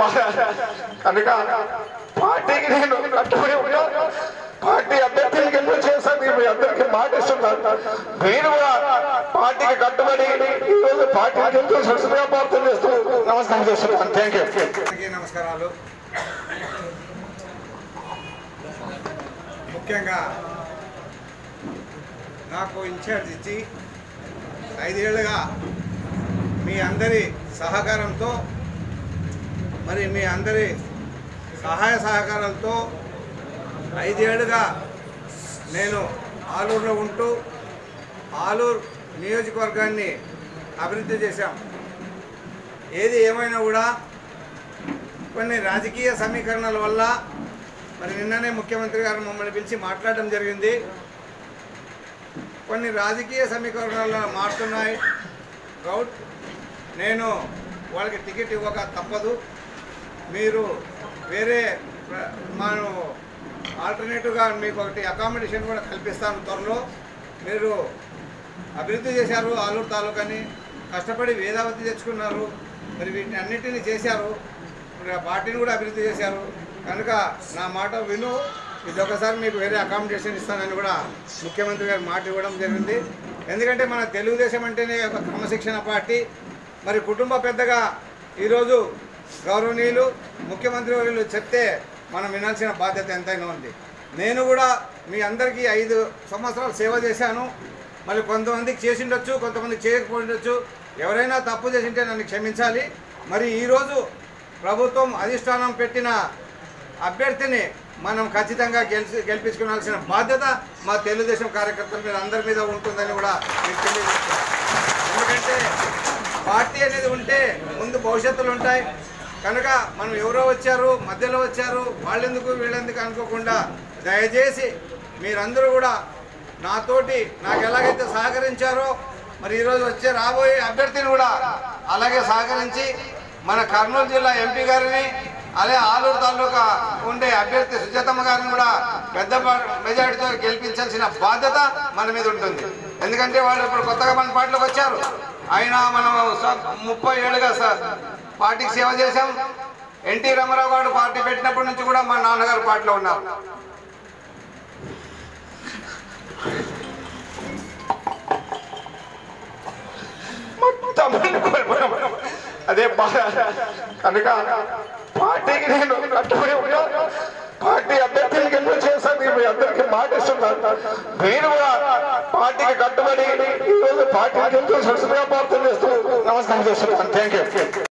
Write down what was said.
బాధ కనుక పార్టీకి నేను కట్టుబడి ఉన్నా. పార్టీ అభ్యర్థిని గెలుపు చేశాను మీ అందరికీ మాట ఇస్తున్నాను మీరు కూడా పార్టీకి కట్టుబడి ఈ రోజు పార్టీ గెలుపు సరస్వతిగా ప్రార్థన చేస్తూ నమస్కారం చేస్తున్నాను. థ్యాంక్ యూ నమస్కారాలు. ముఖ్యంగా నాకు ఇన్ఛార్జ్ ఇచ్చి ఐదేళ్ళుగా మీ అందరి సహకారంతో మరి మీ అందరి సహాయ సహకారాలతో ఐదేళ్ళుగా నేను ఆలూరులో ఉంటూ ఆలూరు నియోజకవర్గాన్ని అభివృద్ధి చేశాం. ఏది ఏమైనా కూడా కొన్ని రాజకీయ సమీకరణల వల్ల మరి నిన్ననే ముఖ్యమంత్రి గారు మమ్మల్ని పిలిచి మాట్లాడడం జరిగింది. కొన్ని రాజకీయ సమీకరణాలు మారుతున్నాయి. గౌడ్ నేను వాళ్ళకి టికెట్ ఇవ్వక తప్పదు. మీరు వేరే మనం ఆల్టర్నేటివ్గా మీకు ఒకటి అకామిడేషన్ కూడా కల్పిస్తాను త్వరలో. మీరు అభివృద్ధి చేశారు ఆలూరు తాలూకాని కష్టపడి వేదావతి తెచ్చుకున్నారు మరి వీటిని అన్నింటినీ చేశారు మరి ఆ పార్టీని కూడా అభివృద్ధి చేశారు. కనుక నా మాట విను ఇది ఒకసారి మీకు వేరే అకామిడేషన్ ఇస్తానని కూడా ముఖ్యమంత్రి గారు మాట ఇవ్వడం జరిగింది. ఎందుకంటే మన తెలుగుదేశం అంటేనే ఒక క్రమశిక్షణ పార్టీ. మరి కుటుంబ పెద్దగా ఈరోజు గౌరవనీయులు ముఖ్యమంత్రి వర్యులు చెప్తే మనం వినాల్సిన బాధ్యత ఎంతైనా ఉంది. నేను కూడా మీ అందరికీ ఐదు సంవత్సరాలు సేవ చేశాను. మళ్ళీ కొంతమందికి చేసి ఉండొచ్చు కొంతమందికి చేయకపోయి ఎవరైనా తప్పు చేసింటే నన్ను క్షమించాలి. మరి ఈరోజు ప్రభుత్వం అధిష్టానం పెట్టిన అభ్యర్థిని మనం ఖచ్చితంగా గెలిచి గెలిపించుకోవాల్సిన బాధ్యత మా తెలుగుదేశం కార్యకర్తల మీద అందరి మీద ఉంటుందని కూడా మీకు ఎందుకంటే పార్టీ అనేది ఉంటే ముందు భవిష్యత్తులు ఉంటాయి. కనుక మనం ఎవరో వచ్చారు మధ్యలో వచ్చారు వాళ్ళెందుకు వీళ్ళెందుకు అనుకోకుండా దయచేసి మీరందరూ కూడా నాతోటి నాకు ఎలాగైతే సహకరించారో మరి ఈరోజు వచ్చే రాబోయే అభ్యర్థిని కూడా అలాగే సహకరించి మన కర్నూలు జిల్లా ఎంపీ గారిని అలాగే ఆలూరు తాలూకా ఉండే అభ్యర్థి సుజాతమ్మ గారిని కూడా పెద్ద మెజారిటీతో గెలిపించాల్సిన బాధ్యత మన మీద ఉంటుంది. ఎందుకంటే వాళ్ళు ఇప్పుడు కొత్తగా మన పార్టీలోకి వచ్చారు. అయినా మనం స- ముప్పై ఏళ్ళుగా సార్ పార్టీకి సేవ చేశాం. ఎన్టీ రామారావు గారు పార్టీ పెట్టినప్పటి నుంచి కూడా మా నాన్నగారు పార్టీలో ఉన్నారు. మొత్తం అదే బాధ కనుక పార్టీకి నేను కట్టుబడి ఉన్నా పార్టీ అభ్యర్థిని గెలుపు చేశాను మీ అందరికి మాట ఇస్తున్నాను మీరు కూడా పార్టీకి కట్టుబడి ఈరోజు పార్టీ గెలుపు సరస్వతిగా ప్రార్థన చేస్తూ నమస్కారం చేస్తున్నాను. Thank you